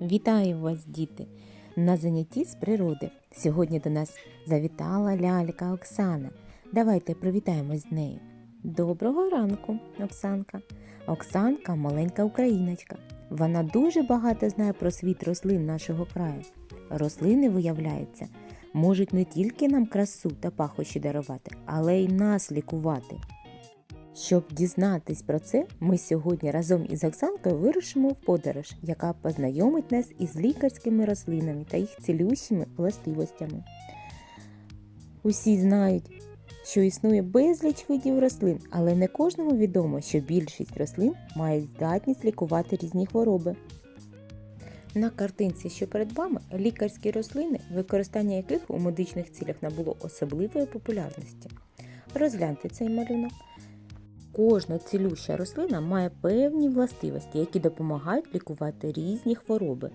Вітаю вас, діти! На занятті з природи. Сьогодні до нас завітала лялька Оксана. Давайте привітаємось з нею. Доброго ранку, Оксанка. Оксанка маленька україночка. Вона дуже багато знає про світ рослин нашого краю. Рослини, виявляється, можуть не тільки нам красу та пахощі дарувати, але й нас лікувати. Щоб дізнатись про це, ми сьогодні разом із Оксанкою вирушимо в подорож, яка познайомить нас із лікарськими рослинами та їх цілющими властивостями. Усі знають, що існує безліч видів рослин, але не кожному відомо, що більшість рослин мають здатність лікувати різні хвороби. На картинці, що перед вами, лікарські рослини, використання яких у медичних цілях набуло особливої популярності. Розгляньте цей малюнок. Кожна цілюща рослина має певні властивості, які допомагають лікувати різні хвороби.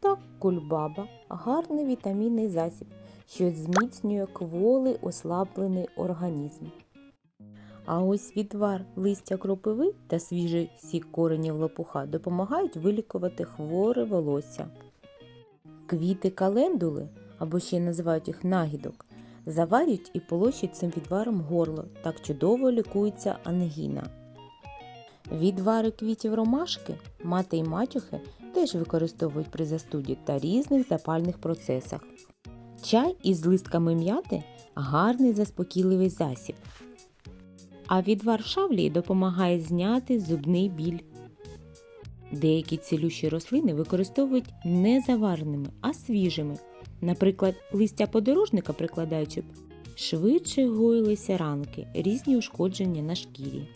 Так, кульбаба гарний вітамінний засіб, що зміцнює кволий ослаблений організм. А ось відвар листя кропиви та свіжий сік коренів лопуха допомагають вилікувати хворе волосся. Квіти календули, або ще називають їх нагідок, заварюють і полощуть цим відваром горло, так чудово лікується ангіна. Відвари квітів ромашки, мати й матюхи теж використовують при застуді та різних запальних процесах. Чай із листками м'яти гарний заспокійливий засіб. А відвар шавлії допомагає зняти зубний біль. Деякі цілющі рослини використовують не завареними, а свіжими. Наприклад, листя подорожника прикладають, щоб швидше гоїлися ранки, різні ушкодження на шкірі.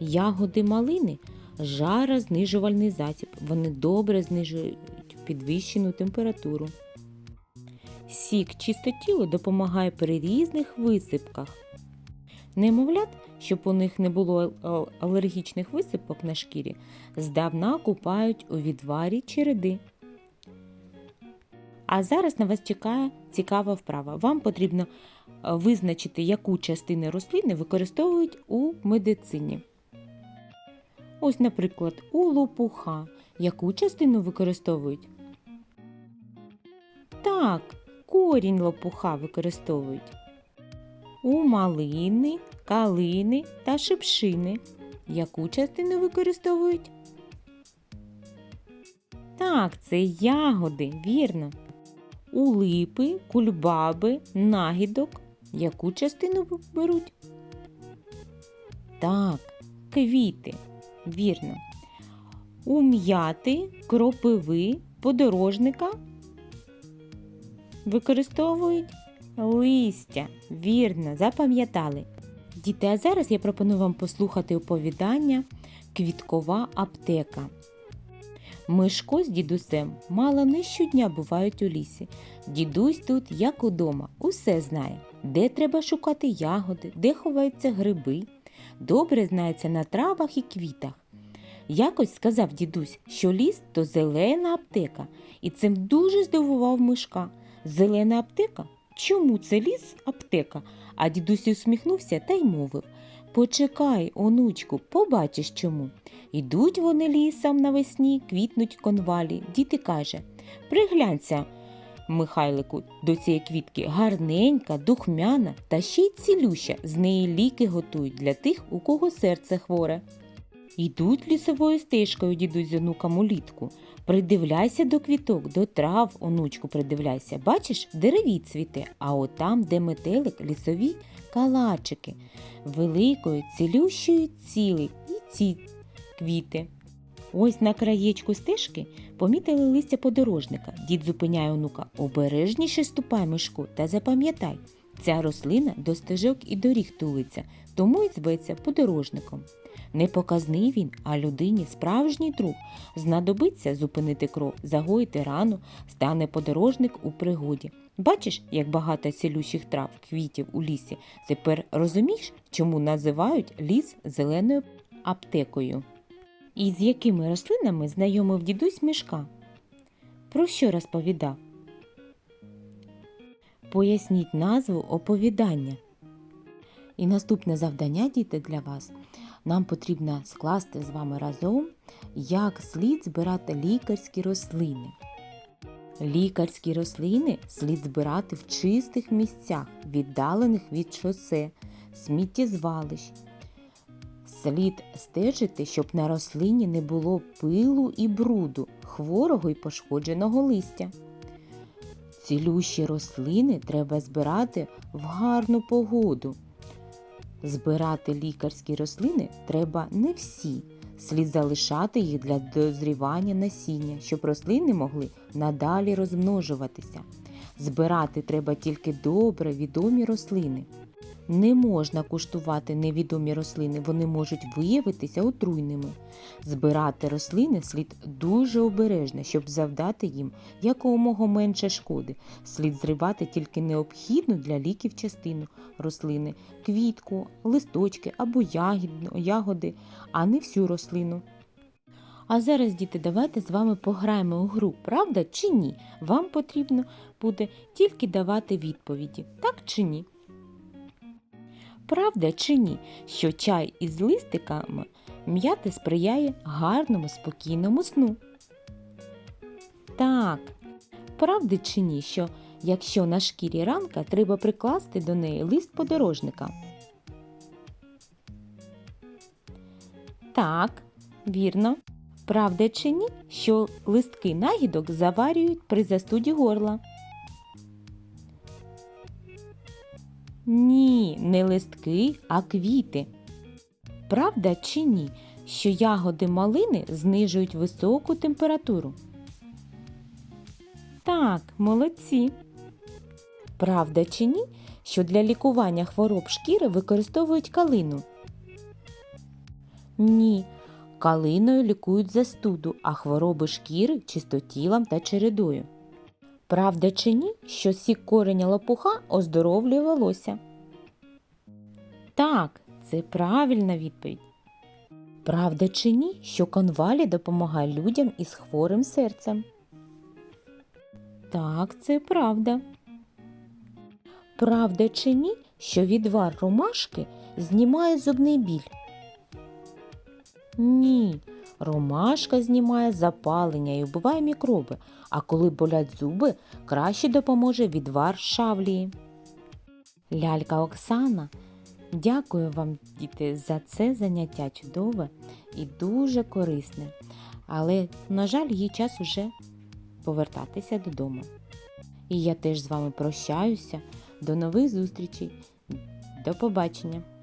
Ягоди малини жарознижувальний засіб. Вони добре знижують підвищену температуру. Сік чистотілу допомагає при різних висипках. Немовлят, щоб у них не було алергічних висипок на шкірі, здавна купають у відварі череди. А зараз на вас чекає цікава вправа. Вам потрібно е, визначити, яку частину рослини використовують у медицині. Ось, наприклад, у лопуха. Яку частину використовують? Так, корінь лопуха використовують. У малини, калини та шипшини. Яку частину використовують? Так, це ягоди, вірно. У липи, кульбаби, нагідок. Яку частину беруть? Так, квіти, вірно. У м'яти, кропиви, подорожника використовують листя. Вірно, запам'ятали. Діти, а зараз я пропоную вам послухати оповідання Квіткова аптека. Мишко з дідусем мало не щодня бувають у лісі. Дідусь тут, як удома, усе знає, де треба шукати ягоди, де ховаються гриби. Добре знається на травах і квітах. Якось сказав дідусь, що ліс то зелена аптека, і цим дуже здивував мишка. Зелена аптека? Чому це ліс аптека? А дідусь усміхнувся та й мовив Почекай, онучку, побачиш чому. Ідуть вони лісом навесні, квітнуть конвалі. Діти каже Приглянься, Михайлику, до цієї квітки гарненька, духмяна та ще й цілюща. З неї ліки готують для тих, у кого серце хворе. Йдуть лісовою стежкою дідусь з онуком улітку. Придивляйся до квіток, до трав, онучку, придивляйся. Бачиш, дереві цвіте, а отам, де метелик, лісові калачики, великою, цілющою цілий і ці квіти. Ось на краєчку стежки помітили листя подорожника. Дід зупиняє онука. Обережніше ступай, Мишко, та запам'ятай, ця рослина до стежок і доріг тулиться, тому й зветься подорожником. Не показний він, а людині справжній друг. Знадобиться зупинити кров, загоїти рану, стане подорожник у пригоді. Бачиш, як багато цілющих трав, квітів у лісі. Тепер розумієш, чому називають ліс зеленою аптекою? І з якими рослинами знайомив дідусь мішка? Про що розповідав? Поясніть назву оповідання. І наступне завдання, діти, для вас нам потрібно скласти з вами разом, як слід збирати лікарські рослини. Лікарські рослини слід збирати в чистих місцях, віддалених від шосе, сміттєзвалищ. Слід стежити, щоб на рослині не було пилу і бруду, хворого і пошкодженого листя. Цілющі рослини треба збирати в гарну погоду. Збирати лікарські рослини треба не всі. Слід залишати їх для дозрівання насіння, щоб рослини могли надалі розмножуватися. Збирати треба тільки добре відомі рослини. Не можна куштувати невідомі рослини, вони можуть виявитися отруйними. Збирати рослини слід дуже обережно, щоб завдати їм якомога менше шкоди. Слід зривати тільки необхідну для ліків частину рослини, квітку, листочки або ягоди, а не всю рослину. А зараз, діти, давайте з вами пограємо у гру, правда чи ні? Вам потрібно буде тільки давати відповіді, так чи ні? Правда чи ні, що чай із листиками м'яти сприяє гарному спокійному сну? Так. Правда чи ні, що якщо на шкірі ранка треба прикласти до неї лист подорожника? Так, вірно. Правда чи ні, що листки нагідок заварюють при застуді горла? Ні, не листки, а квіти. Правда чи ні, що ягоди малини знижують високу температуру? Так, молодці. Правда чи ні, що для лікування хвороб шкіри використовують калину? Ні. Калиною лікують застуду, а хвороби шкіри чистотілом та чередою. Правда чи ні, що сік кореня лопуха оздоровлює волосся? Так, це правильна відповідь. Правда чи ні, що конвалі допомагає людям із хворим серцем? Так, це правда. Правда чи ні, що відвар ромашки знімає зубний біль? Ні. Ромашка знімає запалення і вбиває мікроби, а коли болять зуби, краще допоможе відвар шавлії. Лялька Оксана, дякую вам, діти, за це заняття чудове і дуже корисне. Але, на жаль, їй час уже повертатися додому. І я теж з вами прощаюся. До нових зустрічей. До побачення!